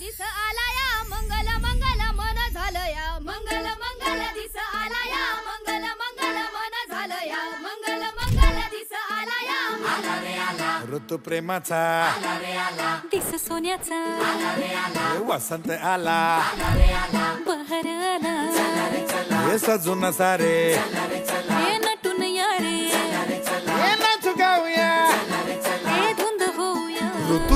दिस आला या मंगल मंगल मन झालं या मंगल मंगल दिस आला या मंगल मंगल मन झालं या मंगल मंगल दिस आला या ऋतू प्रेमाचा. दिस सोन्याचा. वसंत आला. बहर आला. हे सजून सारे. हे होऊया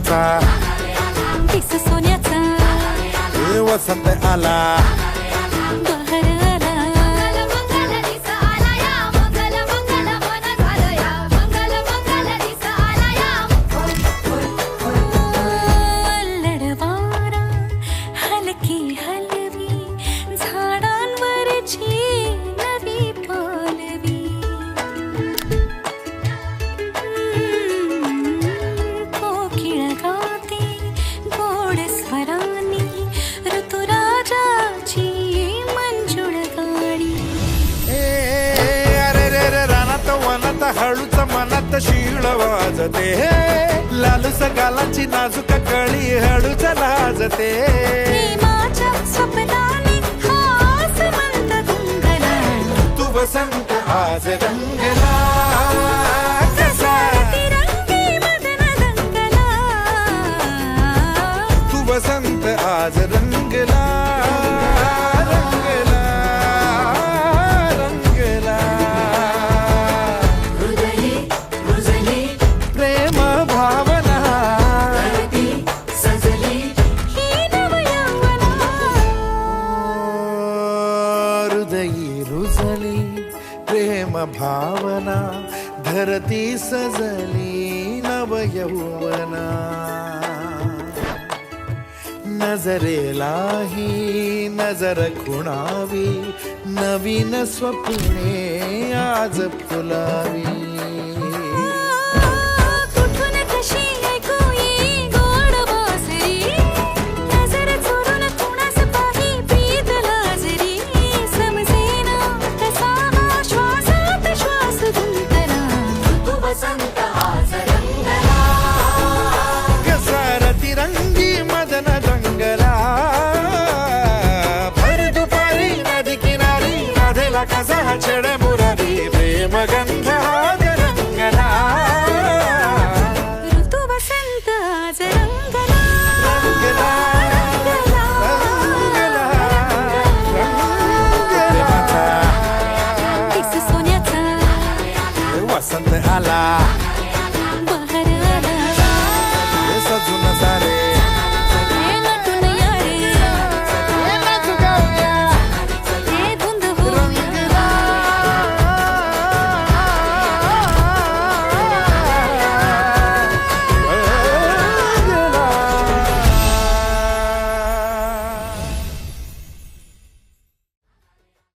ऋतू प्रेमाचा दिस सोन्याचा हे वसंत आला वनात हळूच मनात शिळ वाजते. लालूस गालाची नाजूक कळी हळूच लाजते. तू वसंत आज रंगला. कसा? तू वसंत आज रंगला. प्रेम भावना धरती सजली नव यौवना नजरेलाही नजर खुणावी नवीन स्वप्ने आज फुलावी. कसा छेड मुरारी प्रेम गंध रंगला ऋतू वसंत आज रंगला रंगला रंगला रंगला दिस सोन्याचा वसंत आला